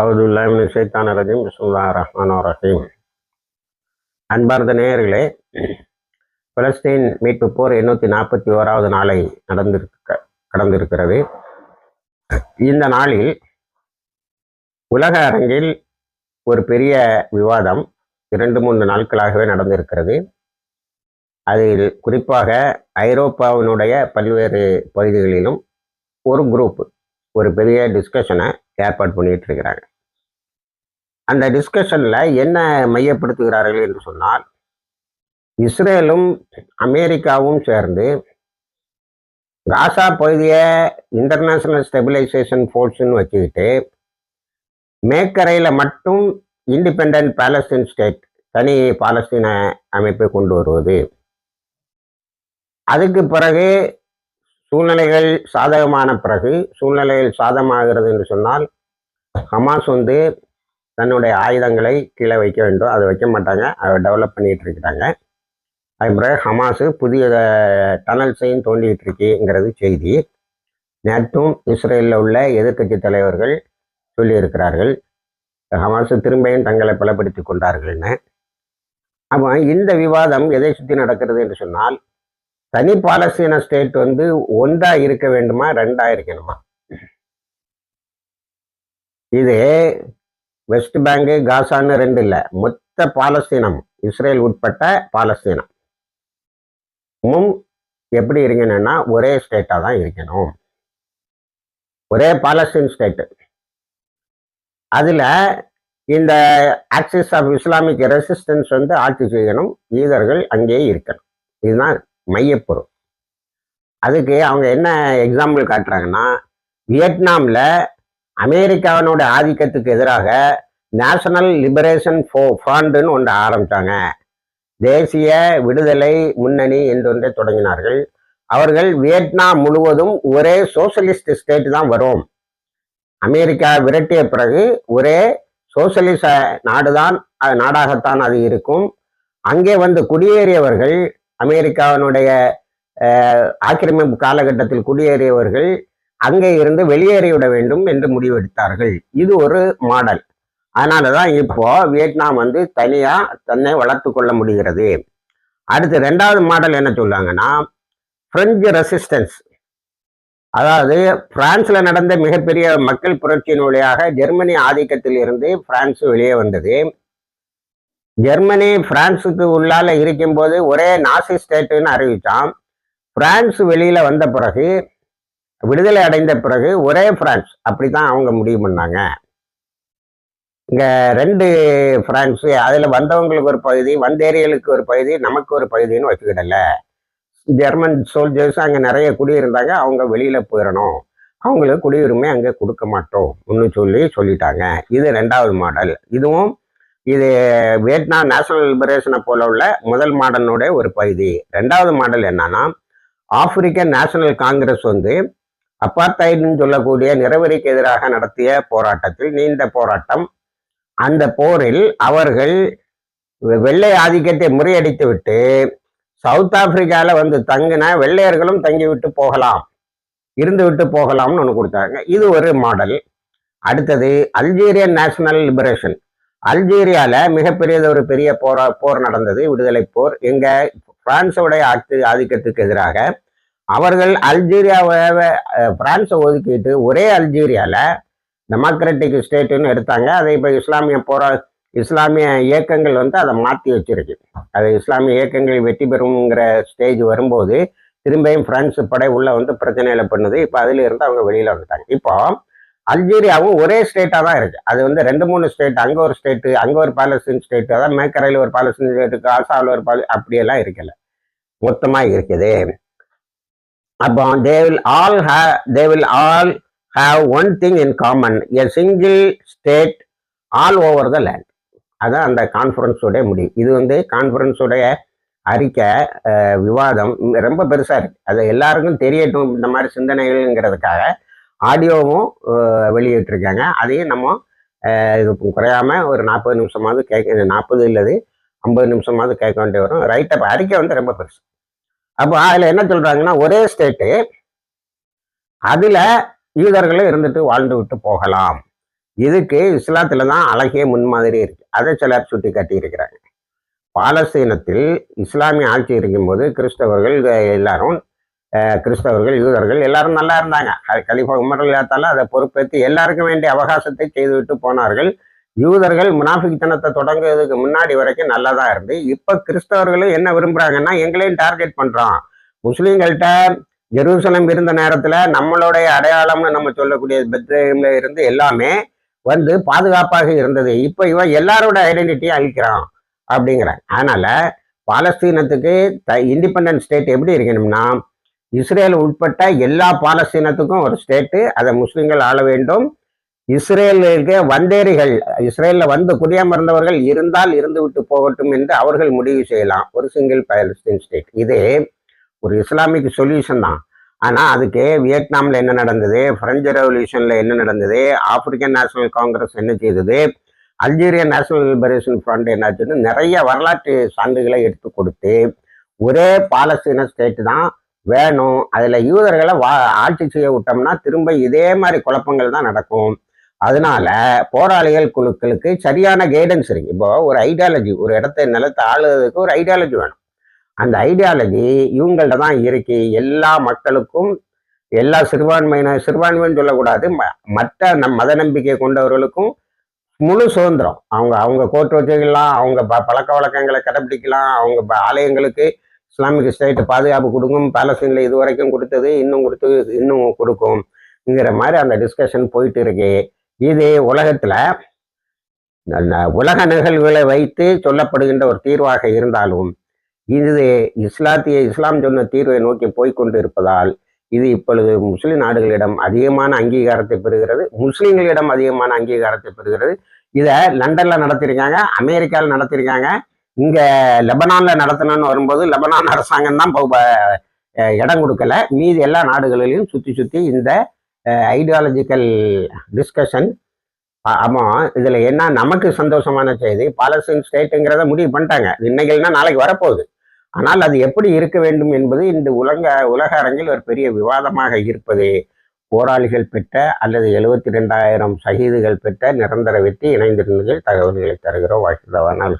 அவுதுல்லாமின் சைத்தான ரஜீம் பிஸ்முல்லா ரஹ்மான் ரஹீம். அன்பார்ந்த நேயர்களே பலஸ்தீன் மீட்பு போர் எண்ணூற்றி நாற்பத்தி ஓராவது நாளை நடந்திருக்க கடந்திருக்கிறது. இந்த நாளில் உலக அரங்கில் ஒரு பெரிய விவாதம் இரண்டு மூன்று நாட்களாகவே நடந்திருக்கிறது. அதில் குறிப்பாக ஐரோப்பாவினுடைய பல்வேறு பகுதிகளிலும் ஒரு குரூப் ஒரு பெரிய டிஸ்கஷனை ஏற்பாடு பண்ணிட்டு இருக்கிறாங்க அந்த டிஸ்கஷனில் என்ன மையப்படுத்துகிறார்கள் என்று சொன்னால் இஸ்ரேலும் அமெரிக்காவும் சேர்ந்து காசா பகுதியை இன்டர்நேஷனல் ஸ்டெபிலைசேஷன் ஃபோர்ஸ்னு வச்சுக்கிட்டு மேக்கரையில் மட்டும் இண்டிபெண்ட் பாலஸ்தீன் ஸ்டேட் தனி பாலஸ்தீன அமைப்பை கொண்டு வருவது. அதுக்கு பிறகு சூழ்நிலைகள் சாதகமான பிறகு சூழ்நிலைகள் சாதகமாகிறது என்று சொன்னால் ஹமாஸ் வந்து தன்னுடைய ஆயுதங்களை கீழே வைக்க வேண்டும். அதை வைக்க மாட்டாங்க. அதை டெவலப் பண்ணிகிட்டு இருக்கிறாங்க. அது பிறகு ஹமாஸு புதிய டனல்ஸையும் தோண்டிகிட்டு இருக்குங்கிறது செய்தி. நேற்றும் இஸ்ரேலில் உள்ள எதிர்க்கட்சி தலைவர்கள் சொல்லியிருக்கிறார்கள். ஹமாஸு திரும்பியும் தங்களை பலப்படுத்தி கொண்டார்கள்னு. அப்போ இந்த விவாதம் எதை சுற்றி நடக்கிறது என்று சொன்னால் தனி பாலஸ்தீன ஸ்டேட் வந்து ஒன்றா இருக்க வேண்டுமா ரெண்டா இருக்கணுமா? இது வெஸ்ட் பேங்கு காசான்னு ரெண்டு இல்லை. மொத்த பாலஸ்தீனம் இஸ்ரேல் உட்பட்ட பாலஸ்தீனம் மும் எப்படி இருக்கணும்னா ஒரே ஸ்டேட்டாக தான் இருக்கணும். ஒரே பாலஸ்தீன் ஸ்டேட்டு அதில் இந்த ஆக்சிஸ் ஆஃப் இஸ்லாமிக் ரெசிஸ்டன்ஸ் வந்து ஆட்சி செய்யணும் ஈதர்கள் அங்கேயே இருக்கணும். இதுதான் மையப்பொருள் அதுக்கு அவங்க என்ன எக்ஸாம்பிள் காட்டுறாங்கன்னா வியட்நாமில் அமெரிக்காவினோட ஆதிக்கத்துக்கு எதிராக நேஷனல் லிபரேஷன் ஃபோ ஃபாண்டுன்னு ஒன்று ஆரம்பித்தாங்க தேசிய விடுதலை முன்னணி என்று ஒன்றை தொடங்கினார்கள். அவர்கள் வியட்நாம் முழுவதும் ஒரே சோசியலிஸ்ட் ஸ்டேட் தான் வரும். அமெரிக்கா விரட்டிய பிறகு ஒரே சோசியலிச நாடுதான் நாடாகத்தான் அது இருக்கும். அங்கே வந்து குடியேறியவர்கள் அமெரிக்காவினுடைய ஆக்கிரமிப்பு காலகட்டத்தில் குடியேறியவர்கள் அங்கே இருந்து வெளியேறிவிட வேண்டும் என்று முடிவெடுத்தார்கள். இது ஒரு மாடல். அதனால தான் இப்போ வியட்நாம் வந்து தனியாக தன்னை வளர்த்து கொள்ள முடிகிறது. அடுத்து ரெண்டாவது மாடல் என்ன சொல்லுவாங்கன்னா பிரெஞ்சு ரெசிஸ்டன்ஸ் அதாவது பிரான்ஸில் நடந்த மிகப்பெரிய மக்கள் புரட்சியின் வழியாக ஜெர்மனி ஆதிக்கத்தில் இருந்து பிரான்ஸ் வெளியே வந்தது. ஜெர்மனி பிரான்ஸுக்கு உள்ளால இருக்கும்போது ஒரே நாசி ஸ்டேட்டுன்னு அறிவித்தான் பிரான்ஸ் வெளியில வந்த பிறகு விடுதலை அடைந்த பிறகு ஒரே பிரான்ஸ். அப்படி தான் அவங்க முடிவு பண்ணாங்க. இங்கே ரெண்டு பிரான்ஸ் அதில் வந்தவங்களுக்கு ஒரு பகுதி வந்தேரியலுக்கு ஒரு பகுதி நமக்கு ஒரு பகுதின்னு வச்சுக்கிடல. ஜெர்மன் சோல்ஜர்ஸ் அங்கே நிறைய குடியிருந்தாங்க அவங்க வெளியில் போயிடணும் அவங்களுக்கு குடியுரிமை அங்கே கொடுக்க மாட்டோம் ஒன்று சொல்லி சொல்லிட்டாங்க. இது ரெண்டாவது மாடல் இதுவும் இது வியட்நாம் நேஷனல் லிபரேஷனை போல உள்ள முதல் மாடலினுடைய ஒரு பகுதி. ரெண்டாவது மாடல் என்னன்னா ஆப்பிரிக்கன் நேஷனல் காங்கிரஸ் வந்து அப்பார்த்தைன்னு சொல்லக்கூடிய நிறவரிக்கு எதிராக நடத்திய போராட்டத்தில் நீண்ட போராட்டம். அந்த போரில் அவர்கள் வெள்ளை ஆதிக்கத்தை முறியடித்து விட்டு சவுத் ஆப்பிரிக்காவில் வந்து தங்கின வெள்ளையர்களும் தங்கி விட்டு போகலாம் இருந்து விட்டு போகலாம்னு ஒன்று கொடுத்தாங்க. இது ஒரு மாடல். அடுத்தது அல்ஜீரியன் நேஷனல் லிபரேஷன். அல்ஜீரியாவில் மிகப்பெரியது ஒரு பெரிய போரா போர் நடந்தது விடுதலை போர். எங்க பிரான்ஸோடைய ஆட்சி ஆதிக்கத்துக்கு எதிராக அவர்கள் அல்ஜீரியாவை பிரான்ஸை ஒதுக்கிட்டு ஒரே அல்ஜீரியாவில் டெமோக்ராட்டிக் ஸ்டேட்டுன்னு எடுத்தாங்க. அதை இப்போ இஸ்லாமிய போரா இஸ்லாமிய இயக்கங்கள் வந்து அதை மாற்றி வச்சிருக்கு. அது இஸ்லாமிய இயக்கங்கள் வெற்றி பெறுங்கிற ஸ்டேஜ் வரும்போது திரும்பியும் பிரான்ஸ் படை உள்ள வந்து பிரச்சனையில பண்ணுது. இப்போ அதுல இருந்து அவங்க வெளியில வந்துட்டாங்க. இப்போ அல்ஜீரியாவும் ஒரே ஸ்டேட்டாக தான் இருக்குது அது வந்து ரெண்டு மூணு ஸ்டேட் அங்கே ஒரு ஸ்டேட்டு அங்கே ஒரு பாலஸ்தீன் ஸ்டேட் அதான் மேக்கரையில் ஒரு பாலஸ்தீன் ஸ்டேட்டு காசாவில் ஒரு பால அப்படியெல்லாம் இருக்கல. மொத்தமாக இருக்குது. அப்போ they will all hey they will all have one thing in common a single state all over the land அதான் அந்த கான்ஃபரன்ஸோடைய முடிவு. இது வந்து கான்ஃபரன்ஸோடைய அறிக்கை விவாதம் ரொம்ப பெருசாக இருக்குது அது எல்லாருக்கும் தெரியட்டும் இந்த மாதிரி சிந்தனைகள்ங்கிறதுக்காக. ஆடியோவும் வெளியிட்டிருக்காங்க. அதையும் நம்ம இது குறையாம ஒரு நாற்பது நிமிஷமாவது கேட்க நாற்பது இல்லது ஐம்பது நிமிஷமாவது கேட்க வேண்டிய வரும். ரைட் அப்போ அறிக்கை வந்து ரொம்ப பெருசு. அப்போ அதில் என்ன சொல்கிறாங்கன்னா ஒரே ஸ்டேட்டு அதில் யூதர்களும் இருந்துட்டு வாழ்ந்து விட்டு போகலாம். இதுக்கு இஸ்லாத்தில் தான் அழகிய முன்மாதிரி இருக்கு. அதை சிலர் சுட்டி காட்டியிருக்கிறாங்க. பாலஸ்தீனத்தில் இஸ்லாமிய ஆட்சி இருக்கும்போது கிறிஸ்தவர்கள் எல்லாரும் கிறிஸ்தவர்கள் யூதர்கள் எல்லாரும் நல்லா இருந்தாங்க. அது கலிஃபா உமர் இல்லாத்தால அதை பொறுப்பேற்று எல்லாருக்கும் வேண்டிய அவகாசத்தை செய்துவிட்டு போனார்கள். யூதர்கள் முனாஃபிக்தனத்தை தொடங்குறதுக்கு முன்னாடி வரைக்கும் நல்லதா இருந்து இப்போ கிறிஸ்தவர்களும் என்ன விரும்புகிறாங்கன்னா எங்களையும் டார்கெட் பண்ணுறோம் முஸ்லீம்கள்ட்ட ஜெருசலம் இருந்த நேரத்தில் நம்மளுடைய அடையாளம்னு நம்ம சொல்லக்கூடிய பெத்ரேம்ல இருந்து எல்லாமே வந்து பாதுகாப்பாக இருந்தது. இப்போ இவன் எல்லாரோட ஐடென்டிட்டியும் அழிக்கிறான் அப்படிங்கிறாங்க. அதனால் பாலஸ்தீனத்துக்கு த இண்டிபெண்டன்ட் ஸ்டேட் எப்படி இருக்கணும்னா இஸ்ரேல் உட்பட்ட எல்லா பாலஸ்தீனத்துக்கும் ஒரு ஸ்டேட்டு அதை முஸ்லீம்கள் ஆள வேண்டும். இஸ்ரேலுக்கு வந்தேரிகள் இஸ்ரேலில் வந்து குடியமர்ந்தவர்கள் இருந்தால் இருந்து விட்டு போகட்டும் என்று அவர்கள் முடிவு செய்யலாம். ஒரு சிங்கிள் பாலஸ்தீன் ஸ்டேட் இது ஒரு இஸ்லாமிக் சொல்யூஷன் தான். ஆனால் அதுக்கு வியட்நாமில் என்ன நடந்தது? பிரெஞ்சு ரெவல்யூஷனில் என்ன நடந்தது? ஆப்பிரிக்கன் நேஷனல் காங்கிரஸ் என்ன செய்தது? அல்ஜீரியன் நேஷனல் லிபரேஷன் ஃப்ரண்ட் என்னாச்சுன்னு நிறைய வரலாற்று சான்றுகளை எடுத்து கொடுத்து ஒரே பாலஸ்தீன ஸ்டேட் தான் வேணும். அதில் யூதர்களை வா ஆட்சி செய்ய விட்டோம்னா திரும்ப இதே மாதிரி குழப்பங்கள் தான் நடக்கும். அதனால போராளிகள் குழுக்களுக்கு சரியான கைடன்ஸ் இருக்கு. இப்போ ஒரு ஐடியாலஜி ஒரு இடத்த நிலத்தை ஆளுறதுக்கு ஒரு ஐடியாலஜி வேணும். அந்த ஐடியாலஜி இவங்கள்ட்ட தான் இருக்கு. எல்லா மக்களுக்கும் எல்லா சிறுபான்மையினர் சிறுபான்மைன்னு சொல்லக்கூடாது ம- மற்ற நம் மத நம்பிக்கை கொண்டவர்களுக்கும் முழு சுதந்திரம். அவங்க அவங்க கோர்ட் வச்சுக்கலாம் அவங்க ப- பழக்க வழக்கங்களை கடைபிடிக்கலாம் அவங்க ஆலயங்களுக்கு இஸ்லாமிக் ஸ்டேட் பாதுகாப்பு கொடுக்கும் பாலஸ்தீனில் இது வரைக்கும் கொடுத்தது இன்னும் கொடுத்து இன்னும் கொடுக்கும்ங்கிற மாதிரி அந்த டிஸ்கஷன் போயிட்டு இருக்கு. இது உலகத்துல உலக நிகழ்வுகளை வைத்து சொல்லப்படுகின்ற ஒரு தீர்வாக இருந்தாலும் இது இஸ்லாத்திய இஸ்லாம் சொன்ன தீர்வை நோக்கி போய்க்கொண்டு இருப்பதால் இது இப்பொழுது முஸ்லிம் நாடுகளிடம் அதிகமான அங்கீகாரத்தை பெறுகிறது முஸ்லிம்களிடம் அதிகமான அங்கீகாரத்தை பெறுகிறது. இதை லண்டனில் நடத்தியிருக்காங்க அமெரிக்காவில் நடத்தியிருக்காங்க இங்க லெபனான்ல நடத்தணும்னு வரும்போது லெபனான் அரசாங்கம் தான் ப- இடம் கொடுக்கல. மீதி எல்லா நாடுகளிலும் சுத்தி சுத்தி இந்த ஐடியாலஜிக்கல் டிஸ்கஷன் ஆமாம் இதில் என்ன நமக்கு சந்தோஷமான செய்தி பாலஸ்தீன் ஸ்டேட்டுங்கிறத முடிவு பண்ணிட்டாங்க. இன்னைக்குனா நாளைக்கு வரப்போகுது. ஆனால் அது எப்படி இருக்க வேண்டும் என்பது இந்த உலக உலக அரங்கில் ஒரு பெரிய விவாதமாக இருப்பது. போராளிகள் பெற்ற அல்லது எழுபத்தி ரெண்டாயிரம் சகிதுகள் பெற்ற நிரந்தர வெற்றி இணைந்திருந்ததில் தகவல்களை தருகிறோம். வாழ்க்கை நாள்